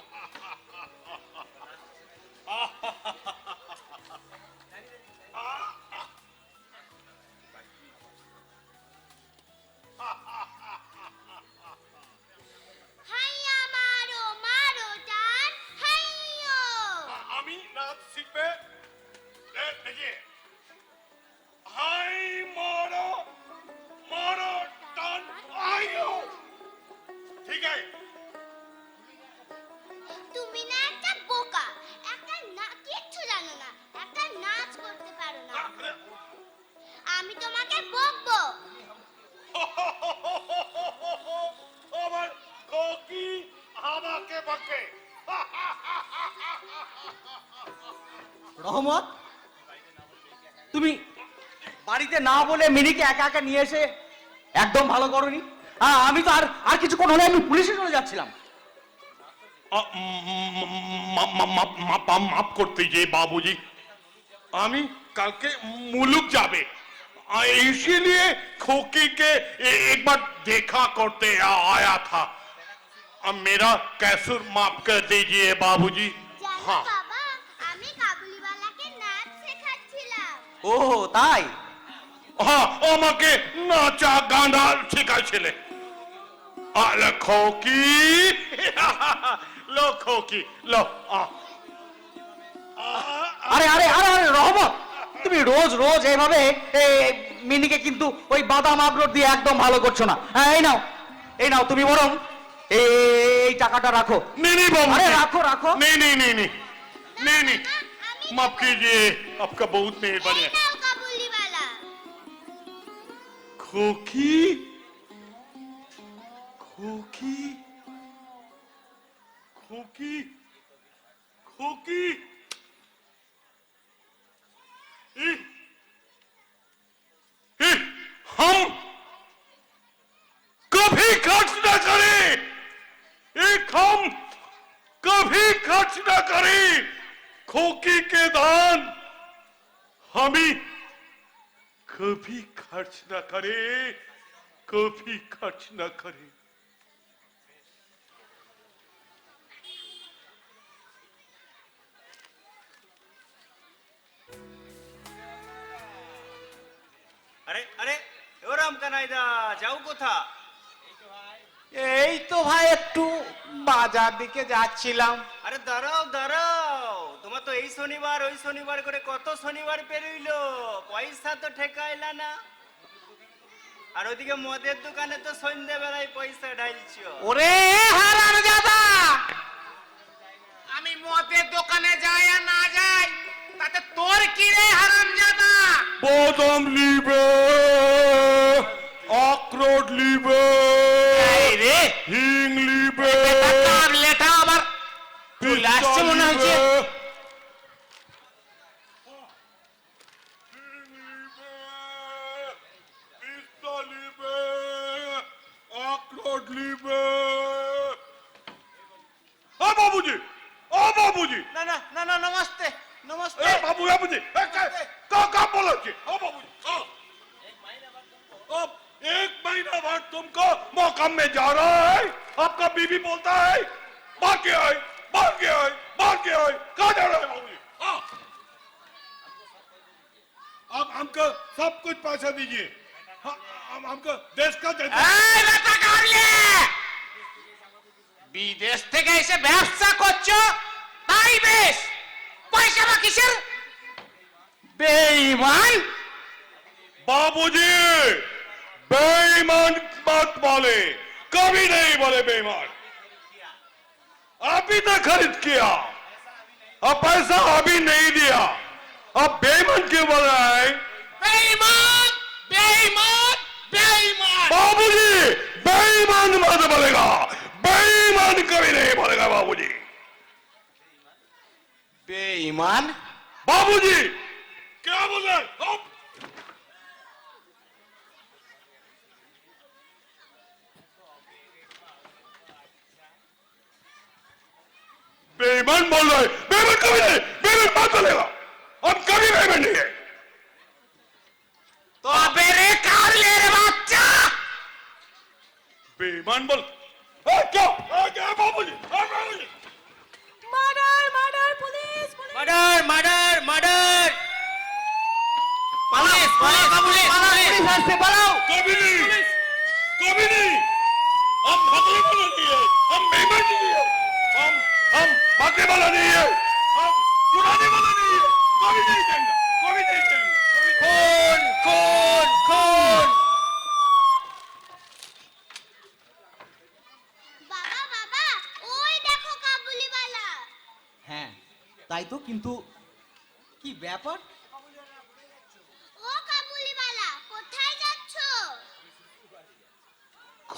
হাইয়া রহমত তুমি বাড়িতে না বলে মিনিকে একা একা নিয়ে এসে একদম ভালো করনি হ্যাঁ আমি তো আর আর কিছুক্ষণ হলে আমি পুলিশে চলে যাচ্ছিলাম আ, মা- মা- মা- মা- মা- মাফ করতে যে बाबूजी আমি কালকে मुलुक जाबे आ, इसीलिए खोकी के ए- एक बार देखा करते आ- आया था अब मेरा कैसुर माफ कर दीजिए बाबूजी জানো हाँ ও তাই? আমাকে নাচা গানা শেখাইছিলে। লক্ষ্য কি? লক্ষ্য কি? আরে আরে আরে আরে রহমত! তুমি রোজ রোজ এইভাবে মিনিকে কিন্তু ওই বাদাম আবরোট দিয়ে একদম ভালো করছ না। হ্যাঁ এই নাও এই নাও তুমি বরং এই টাকাটা রাখো। মিনি বাবু আরে রাখো রাখো। নে নে নে নে নে। माफ़ कीजिए आपका बहुत मेहरबानी है। खोखी? खोखी? खोखी? खोखी? हम कभी खर्च न करें। एक हम कभी खर्च न करें। खोकी के दान हमें कभी खर्च न करे कभी खर्च न करे আরে আরে ও রাম কানাইদা যাও কোথা এই তো ভাই একটু বাজার দিকে যাচ্ছিলাম আরে দাঁড়াও দাঁড়াও। তোমার তো এই শনিবার ওই শনিবার করে কত শনিবার পেরইল পয়সা তো ঠেকাইলা না। আর ওদিকে মদের দোকানে তো সন্ধ্যেবেলায় পয়সা ঢালছ ওরে দাদা আমি মদের দোকানে যাই আর না যাই তাতে তোর কি রে হারাম দাদা বদম লিবে অক্রোট লিবে হিং চলে আসছে মনে হচ্ছে कासिर बेईमान। बाबूजी बेईमान मत बोले कभी नहीं बोले बेईमान। अभी तो खरीद किया और पैसा अभी नहीं दिया। अब बेईमान क्यों बोल रहा है? बेईमान बेईमान बेईमान। बाबूजी बेईमान मत बोलेगा। बेईमान कभी नहीं बोलेगा बाबूजी। बेईमान बाबूजी! क्या बोले? बेईमान बोल रहे बेईमान कभी नहीं। बेईमान बात तो चलेगा हम कभी बेईमान नहीं है तो आप कार ले रहे बच्चा! बेईमान बोल।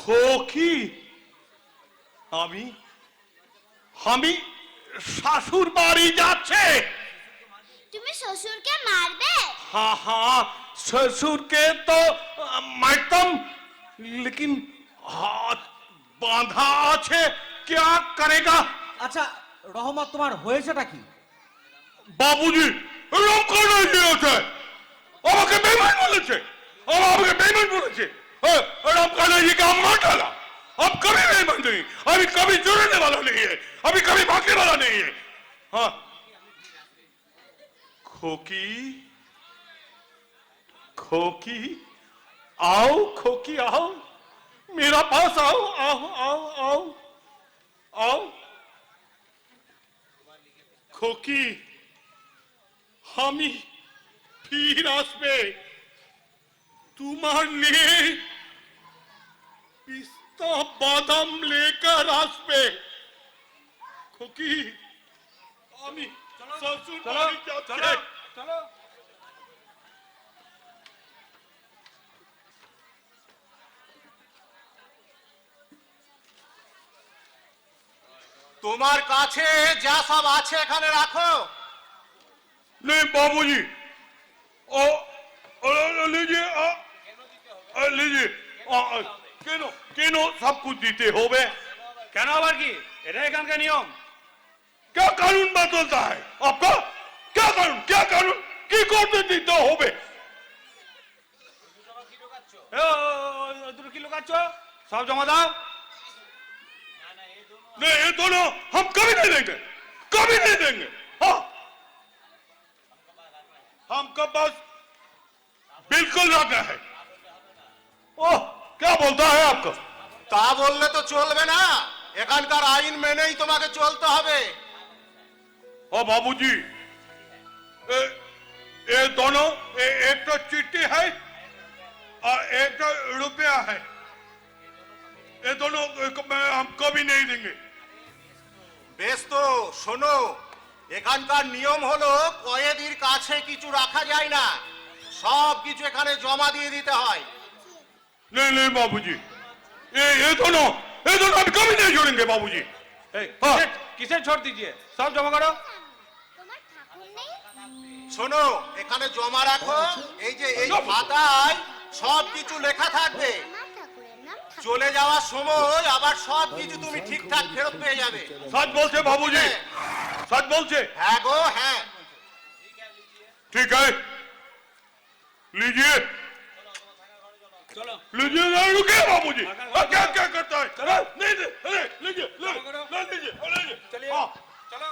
খোকি আমি আমি শাশুর বাড়ি যাচ্ছে তুমি শ্বশুরকে মারবে हाँ हाँ ससुर के तो अ, मारतम लेकिन हाथ बांधा আছে क्या करेगा আচ্ছা রহমত তোমার হয়েছেটা কি বাবুজি এরকম করে দিয়েছে আমাকে বেমান বলেছে ও আমাকে বেমান বলেছে और आप कहना ये काम मार डाला। अब कभी नहीं बन रही अभी कभी जुड़ने वाला नहीं है। अभी कभी भागने वाला नहीं है। हा। खोकी खोकी, आओ खोकी, आओ। मेरा पास आओ आओ आओ आओ आओ। खोकी, हामी फिर आस पे। तुम्हारे পিস্তা বাদাম লেকার আসবে খুকি আমি তোমার কাছে যা সব আছে এখানে রাখো নেই বাবুজি ও লিজি লিজি लीजिए आ, आ, लीजिए आ, आ, কেন কেন সব कुछ দিতে হবে কেন আবার কি এটা এখানকার নিয়ম क्या कानून बदलता है आपका क्या कानून क्या कानून কি করতে দিতে হবে এ, ও, ও, ও, দুটো কি লুকাচ্ছ সব জমা দাও नहीं ये दोनों हम कभी नहीं देंगे कभी नहीं देंगे हाँ हमका बस बिल्कुल रखना है ओह क्या बोलता है आपको তা বললে তো চলবে না এখানকার আইন মেনেই তোমাকে চলতে হবে ओ बाबूजी ए, ये दोनों ए, एक तो चिट्ठी है और एक तो रुपया है ये दोनों एक, मैं, हम कभी नहीं देंगे বেশ তো শোনো এখানকার নিয়ম হলো কয়েদির কাছে কিছু রাখা যায় না সব কিছু এখানে জমা দিয়ে দিতে হয় नहीं नहीं बाबूजी ये ये दोनों ये दोनों हम कभी नहीं छोड़ेंगे बाबूजी এই, হ্যাঁ। কিসের- কিসের ছোট দিজিয়ে সব জমা করো তোমার ঠাকুর নেই শোনো এখানে জমা রাখো এই যে এই খাতায় সব কিছু লেখা থাকবে আমার ঠাকুরের নাম ঠাকুর চলে যাওয়ার সময় আবার সব কিছু তুমি ঠিকঠাক ফেরত পেয়ে যাবে सच बोलते बाबूजी सच बोलते হ্যাঁ গো হ্যাঁ ठीक है लीजिए চলো लीजिए ना रुके बाबूजी और क्या क्या करता है अरे, नहीं दे अरे लीजिए ले करो। ले लीजिए ले लीजिए चलिए हाँ, চলো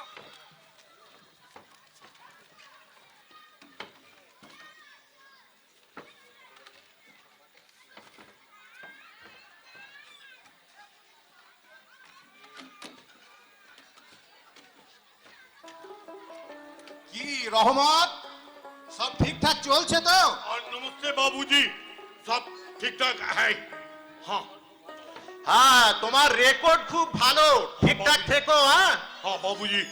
কি রহমত সব ঠিকঠাক চলছে তো और नमस्ते बाबूजी ঠিকঠাক হ্যাঁ হ্যাঁ হ্যাঁ তোমার রেকর্ড খুব ভালো। ঠিকঠাক থেকো হ্যাঁ? হ্যাঁ বাবুজি।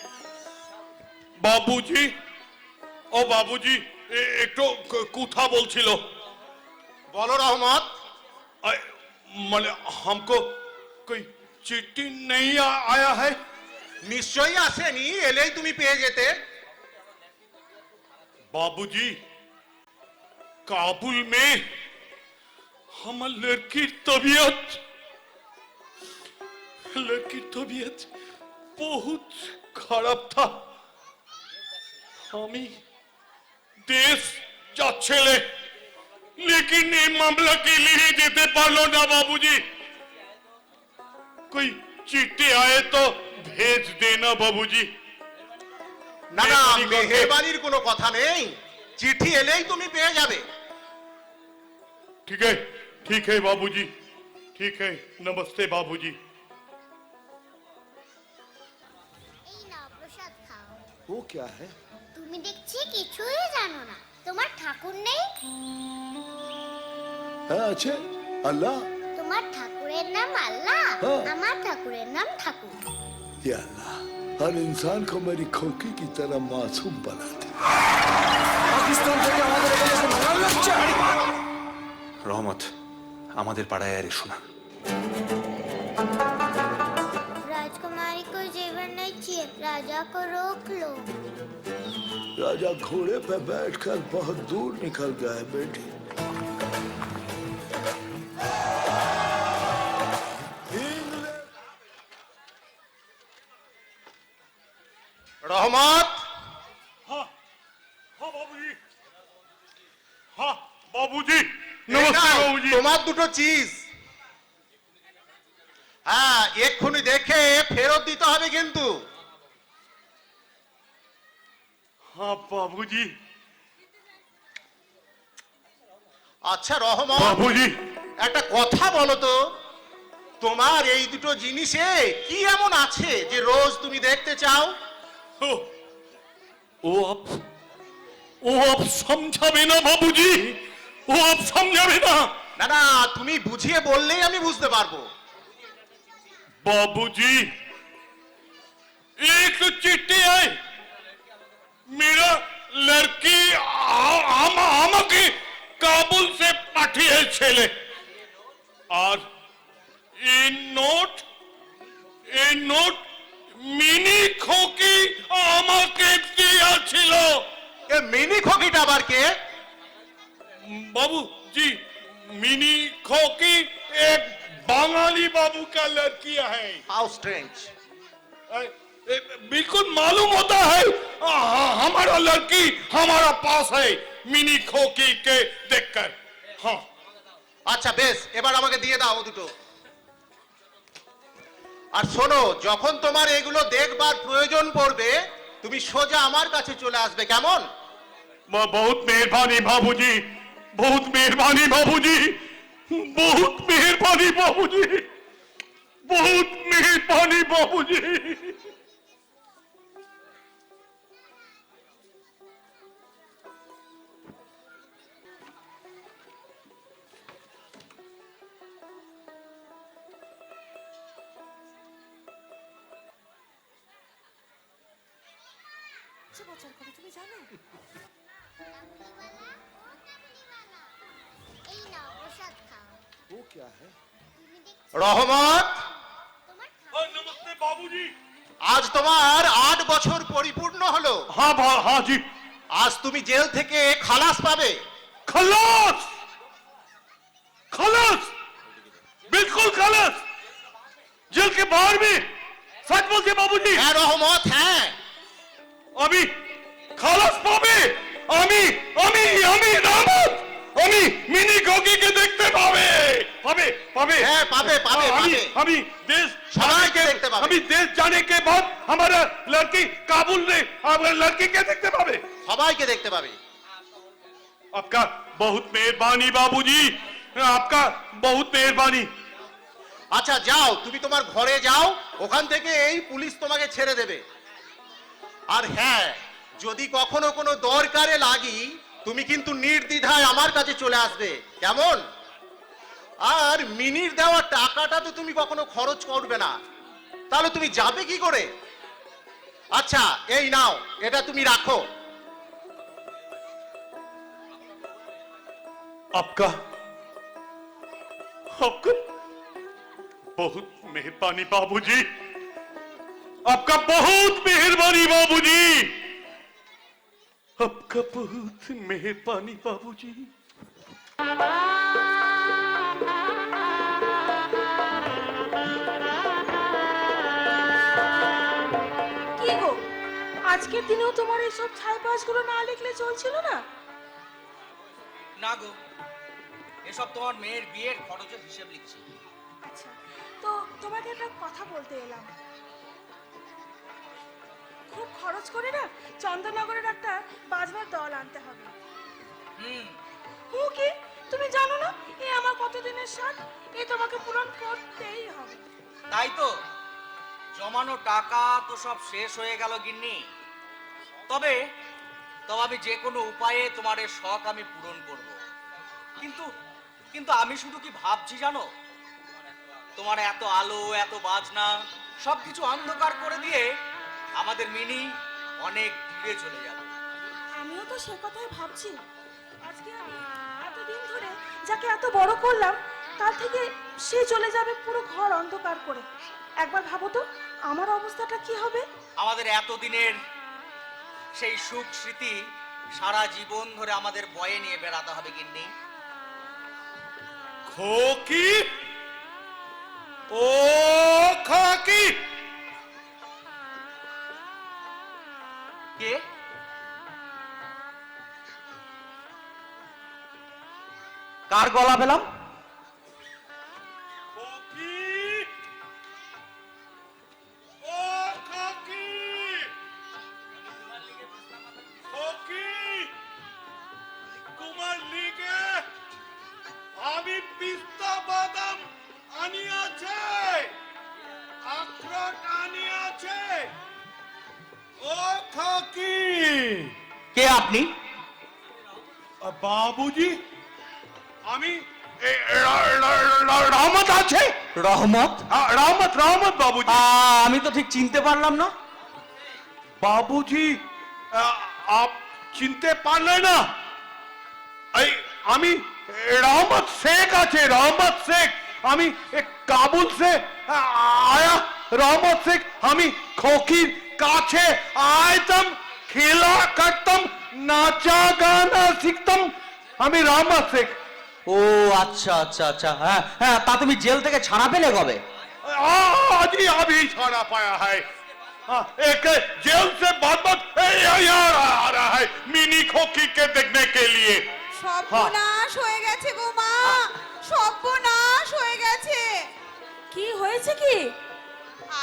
বাবুজি? ও বাবুজি একটু কথা বলছিল। বলো রহমত। মানে हमको कोई চিঠি নেই আয়া है নিশ্চয়ই আসেনি এলেই তুমি পেয়ে যেতে। বাবুজি কাবুল মেয়ে हमार लड़की तबीयत लड़की तबीयत बहुत खराब था আমি দেশ যাচ্ছিলে लेकिन ये मामला के लिए যেতে পারলো না বাবুজি कोई चिट्ठी आए तो भेज देना बाबूजी না না মেহরবানি করে। মেহেরবানির কোনো কথা নেই চিঠি এলেই তুমি পেয়ে যাবে ठीक है ठीक है बाबूजी ठीक है नमस्ते बाबूजी এই নাও প্রসাদ খাও वो क्या है তুমি দেখছি কিছুই জানো না তোমার ঠাকুর নেই हाँ अच्छे अल्लाह তোমার ঠাকুরের নাম আল্লাহ হ্যাঁ। আমার ঠাকুরের নাম ঠাকুর या अल्लाह हर इंसान को मेरी खोकी की तरह मासूम बनाते রহমত আমাদের পাড়ায় আর এসো না राजकुमारी को जेवर नहीं चाहिए राजा को रोक लो राजा घोड़े पे बैठकर बहुत दूर निकल गए बेटी আমার দুটো চিজ হ্যাঁ এক্ষুনি দেখে ফেরত দিতে হবে কিন্তু বাবুজি আচ্ছা রহমান বাবুজি একটা কথা বলো তো তোমার এই দুটো জিনিসে কি এমন আছে যে রোজ তুমি দেখতে চাও ও আপ ও আপ সমঝাবে না বাবুজি ও আপ সমঝাবে না না না তুমি বুঝিয়ে বললেই আমি বুঝতে পারবো बाबूजी एक चिट्ठी आई मेरा लड़की আ- আমা- আমাকে কাবুল সে পাঠিয়েছিলে আর এই নোট এই নোট মিনি খোকি আমাকে দিয়েছিল এ মিনি খকিটা আবার কে बाबू जी मिनी खोकी एक बंगाली बाबू का लड़की है হাউ স্ট্রেঞ্জ ए- ए- बिल्कुल मालूम होता है आ, हाँ, हमारा लड़की हमारा पास है मिनी खोकी के देखकर हाँ আচ্ছা বেশ এবার আমাকে দিয়ে দাও ও দুটো আর শোনো যখন তোমার এগুলো দেখবার প্রয়োজন পড়বে তুমি সোজা আমার কাছে চলে আসবে কেমন ब- বহুত মেহরবানি বাবুজি বহুত মেহরবানি বাবুজি বহুত মেহরবানি বাবুজি। বছর করে তুমি জানো? রহমত তোমার हाँ, नमस्ते बाबूजी আজ তোমার আট বছর পরিপূর্ণ হলো हाँ भा हाँ जी আজ তুমি জেল থেকে খালাস পাবে खलास खलास बिल्कुल खलास जेल के बाहर में सच बोलते बाबूजी হ্যাঁ রহমত হ্যাঁ আমি খালাস পাবে আমি আমি আমি রামত আমি মিনি গগিকে দেখতে পাবে পাবে পাবে হ্যাঁ, পাবে, পাবে, আমি পাবে। আমি देश সবাইকে जाने के দেখতে পাবে। আমি देश जाने के बाद हमारा लड़की काबुल में हमारा लड़की के देखते पावे সবাইকে দেখতে পাবে आपका बहुत मेहरबानी बाबूजी आपका बहुत मेहरबानी আচ্ছা যাও তুমি তোমার ঘরে যাও ওখান থেকে এই পুলিশ তোমাকে ছেড়ে দেবে আর হ্যাঁ যদি কখনো কোনো দরকারে লাগি তুমি কিন্তু নির্দ্বিধায় আমার কাছে চলে আসবে কেমন আর মিনির দেওয়া টাকাটা তো তুমি কখনো খরচ করবে না তাহলে তুমি যাবে কি করে আচ্ছা এই নাও এটা তুমি রাখো आपका आपका बहुत मेहरबानी बाबूजी आपका बहुत मेहरबानी बाबूजी आपका बहुत मेहरबानी बाबूजी কি গো আজকের দিনেও তোমার এইসব ছাইপাশগুলো না লিখলে চলছিল না না গো এসব তোমার মেয়ের বিয়ের খরচের হিসেব লিখছি আচ্ছা তো তোমাকে একটা কথা বলতে এলাম খুব খরচ করে না চন্দননগরের একটা বাজবার দল আনতে হবে। হুম। কি? তুমি জানো না? এ আমার কতদিনের সাথ? এ তোমাকে পূরণ করতেই হবে। তাই তো। জমানো টাকা তো সব শেষ হয়ে গেল গিন্নি। তবে তবে আমি যে কোনো উপায়ে তোমার এই শখ আমি পূরণ করব। কিন্তু কিন্তু আমি শুধু কি ভাবছি জানো? তোমার এত আলো এত বাজনা সবকিছু অন্ধকার করে দিয়ে আমাদের মিনি অনেক দূরে চলে যাবে। আমিও তো সে কথাই ভাবছি আজকে আমি এতদিন ধরে যাকে এত বড় করলাম তার থেকে সে চলে যাবে পুরো ঘর অন্ধকার করে। একবার ভাবো তো আমার অবস্থাটা কি হবে? আমাদের এতদিনের সেই সুখ স্মৃতি সারা জীবন ধরে আমাদের বয়ে নিয়ে বেড়াতে হবে গিন্নি। খোকি ও খোকি! কে? কার গলা পেলাম? রহমত? রহমত রহমত বাবুজি। আমি তো ঠিক চিনতে পারলাম না। বাবুজি আপ চিনতে পারলে না? এই আমি রহমত শেখ আছে রহমত শেখ। আমি কাবুল সে আয়া রহমত শেখ। আমি খোকির কাছে আয়তম খেলা করতাম নাচা গানা শিখতাম। আমি রহমত শেখ। ও আচ্ছা আচ্ছা আচ্ছা হ্যাঁ হ্যাঁ তা তুমি জেল থেকে ছাড়া পেলে কবে आज ही अभी छोड़ा पाया है हाँ, एक जेल से बहुत बहुत यहाँ आ रहा है मिनी खोकी के देखने के लिए সর্বনাশ হয়ে গেছে গো মা সর্বনাশ হয়ে গেছে কি হয়েছে কি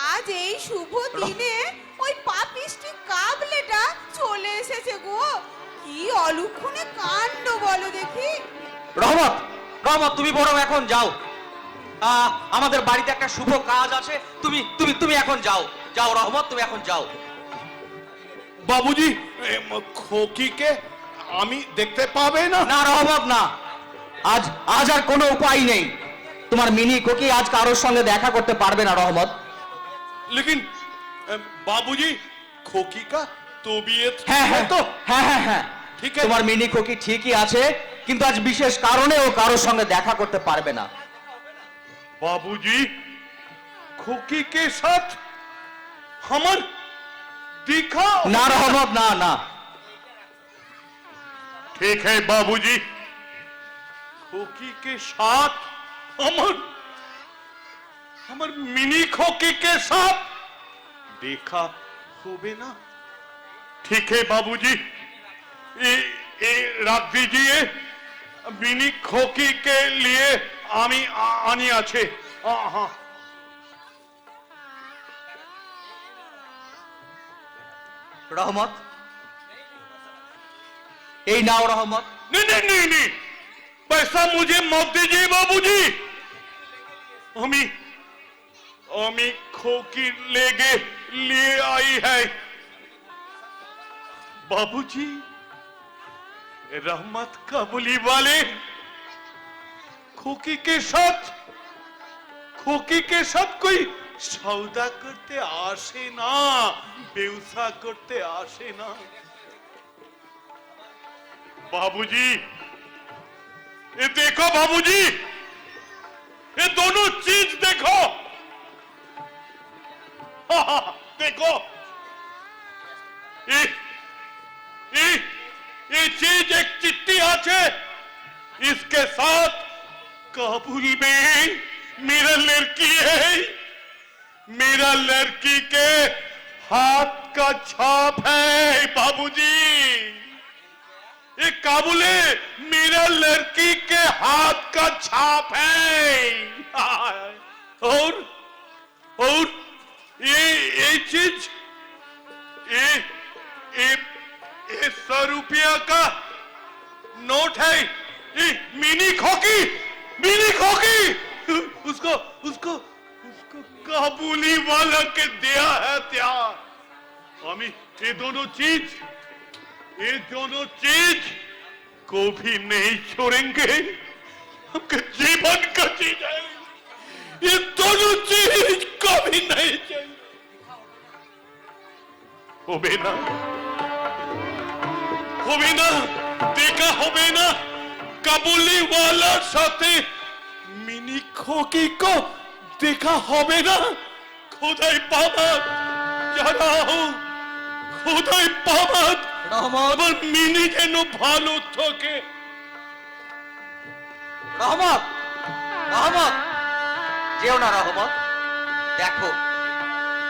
আজ এই শুভ দিনে ওই পাপিষ্টি কাবলেটা চলে এসেছে গো কি অলুক্ষণে কাণ্ড বলো দেখি রহমত রহমত তুমি বরং এখন যাও। আমাদের বাড়িতে একটা শুভ কাজ আছে। তুমি তুমি তুমি এখন যাও। যাও রহমত তুমি এখন যাও। বাবুজি খোকিকে আমি দেখতে পাবে না? না রহমত না। আজ আজ আর কোনো উপায় নেই। তোমার মিনি খোকি আজ কারোর সঙ্গে দেখা করতে পারবে না রহমত। লেকিন বাবুজি খোকি তো বিয়ে হ্যাঁ হ্যাঁ। তো? হ্যাঁ হ্যাঁ হ্যাঁ। ঠিক তোমার মিনি খোকি ঠিকই আছে। কিন্তু আজ বিশেষ কারণে ও কারোর সঙ্গে দেখা করতে পারবে না बाबूजी खोकी के साथ हमर दिखा না রহমত না না ठीक है बाबूजी खोकी के साथ हमर हमर मिनी खोकी के साथ देखा होबे ना ठीक है बाबूजी ये ये रख दीजिए मिनी खोकी के लिए आमी आ- आनी আছে हाँ हाँ রহমত এই নাও রহমত नहीं नहीं नहीं नहीं पैसा मुझे मत दीजिए बाबूजी अमी अमी खोकी लेगे लिए आई है बाबूजी रहमत कबूली वाले खोकी के साथ खोकी के साथ कोई सौदा करते आसे ना व्यवसा करते आसे ना बाबूजी ये देखो बाबूजी ये दोनों चीज देखो हाँ, हाँ, देखो ये ये ये चीज़ एक चिट्ठी आछे इसके साथ काबुल में मेरा लड़की है। मेरा लड़की के हाथ का छाप है, बाबूजी। ये काबुले मेरा लड़की के हाथ का छाप है। और और ये ये चीज़, ये ये ये सौ रुपया का नोट है। ये मिनी खोकी मिनी खोकी। उसको उसको उसको काबुली वाला के दिया है त्या स्वामी, ये दोनों चीज़, ये दोनों चीज़ को भी नहीं छोड़ेंगे। आपके जीवन का चीज़ है। ये दोनों चीज़ को भी नहीं चाहिए। ओ बेना হবে না দেখা হবে না কাবুলিওয়ালার সাথে মিনি খোকি কো দেখা হবে না খোদাই পাবাদ জানাও খোদাই পাবাদ আমার মিনি যেন ভালো থাকে রহমত রহমত যেও না রহমত দেখো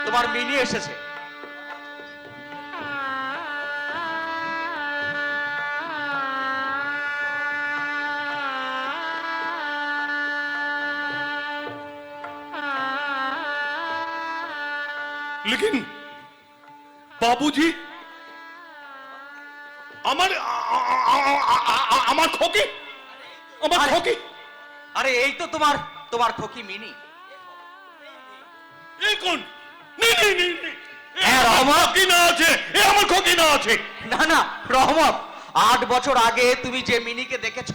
তোমার মিনি এসেছে বাবুজি আমার আমার খোকি আমার খোকি। আরে এই তো তোমার তোমার খোকি মিনি। এ কোন? নি নি নি হ্যাঁ, রহমত। না আছে এ আমার খোকি না আছে। না না রহমত। আট বছর আগে তুমি যে মিনিকে দেখেছ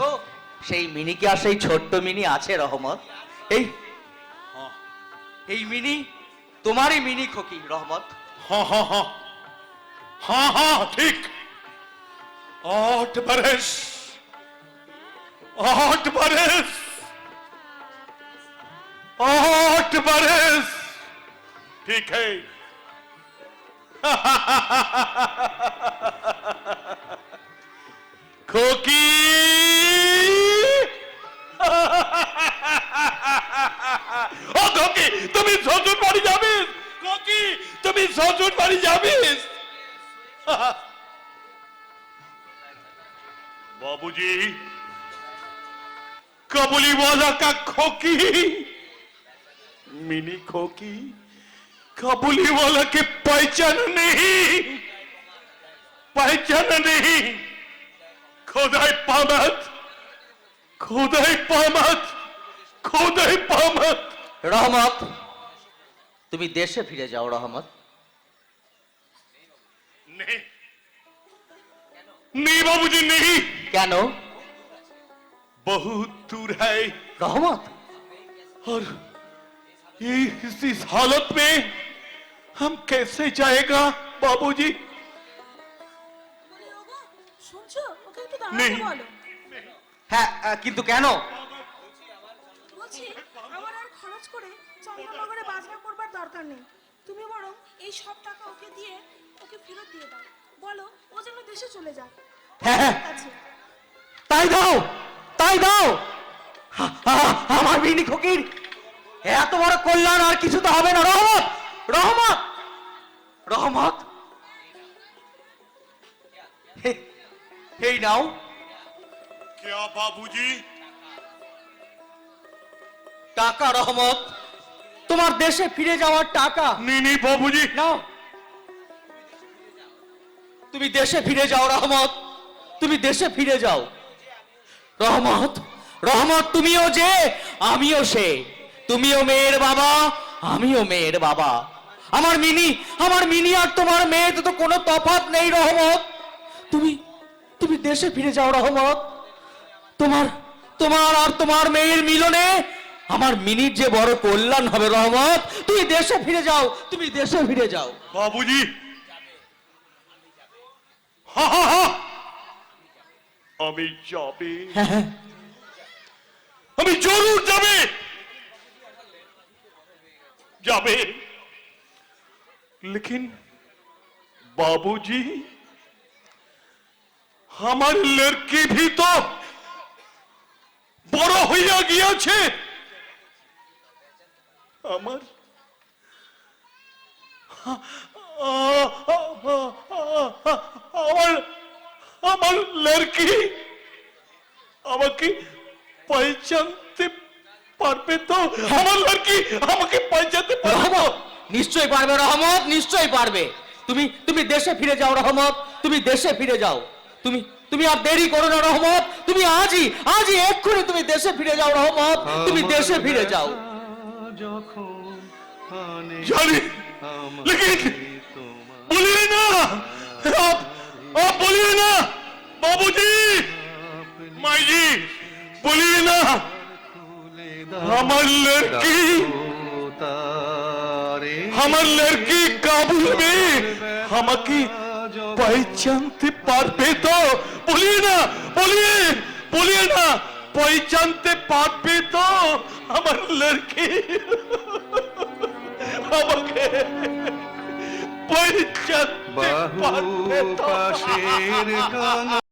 সেই মিনিকে আর সেই ছোট্ট মিনি আছে রহমত। এই হ্যাঁ। এই মিনি তোমারই মিনি খোকি রহমত। হ্যাঁ হ্যাঁ হ্যাঁ। हाँ हाँ ठीक आठ बरस आठ बरस आठ बरस ठीक है खोकी ও খোকি তুমি শ্বশুর বাড়ি যাবিস খোকি তুমি শ্বশুর বাড়ি যাবিস बाबूजी कबूली वाला का खोकी मिनी खोकी कबूली वाला के पहचान नहीं पहचान नहीं खुदाई पामत खुदाई पामत खुदाई पामत রহমত তুমি দেশে ফিরে যাও রহমত नहीं नहीं बाबूजी नहीं কেন बहुत दूर है রহমত और ये इस, इस हालत में हम कैसे जाएगा बाबूजी শুনছো ওকে একটু নেই। দাঁড়াতে বলো হ্যাঁ আহ, কিন্তু কেন বলছি আমার আর খরচ করে চন্দ্রনগরে বাজার করবার দরকার নেই তুমি বরং এই সব টাকা ওকে দিয়ে ওকে ফেরত দিয়ে দাও। বলো ও যেন দেশে চলে যায়। হ্যাঁ, হ্যাঁ। তাই দাও তাই দাও। আমার বিনি ফকির এত বড় কল্যাণ আর কিছু তো হবে না। রহমত রহমত রহমত। এই নাও। কে বাবুজি টাকা রহমত। তোমার দেশে ফিরে যাওয়ার টাকা। নি বাবুজি। নাও। তুমি দেশে ফিরে যাও, রহমত। তুমি দেশে ফিরে যাও। রহমত রহমত, তুমিও যে, আমিও সে। তুমিও মেয়ের বাবা, আমিও মেয়ের বাবা। আমার মিনি আমার মিনি আর তোমার মেয়ে তো কোনো তফাত নেই, রহমত। তুমি তুমি দেশে ফিরে যাও, রহমত। তোমার তোমার আর তোমার মেয়ের মিলনে আমার মিনির যে বড় কল্যাণ হবে, রহমত। তুমি দেশে ফিরে যাও, তুমি দেশে ফিরে যাও। বাবুজি আমি যাবে আমি জরুর যাবে যাবে लेकिन बाबूजी আমার লড়কি भी तो বড় হইয়া গিয়াছে আমার আমার আমার লড়কি আমাকে পৌঁছাতে পারবে তো? আমার লড়কি আমাকে পৌঁছাতে পারবে নিশ্চয়ই পারবে রহমত! নিশ্চয়ই পারবে। তুমি তুমি দেশে ফিরে যাও রহমত! তুমি দেশে ফিরে যাও। তুমি তুমি আর দেরি করো না রহমত! তুমি আজই আজই এক্ষুনি তুমি দেশে ফিরে যাও রহমত! তুমি দেশে ফিরে যাও। যখন জানি। बोलिए ना आप आप बोलिए ना बाबूजी माई जी बोलिए ना हमार लड़की हमार लड़की काबुल में আমাকে পহচানতে পারবে তো বলিয়ে না বলিয়ে বলিয়ে না পহচানতে পারবে তো আমার লড়কি আমাকে পহচানতে পারবে তো।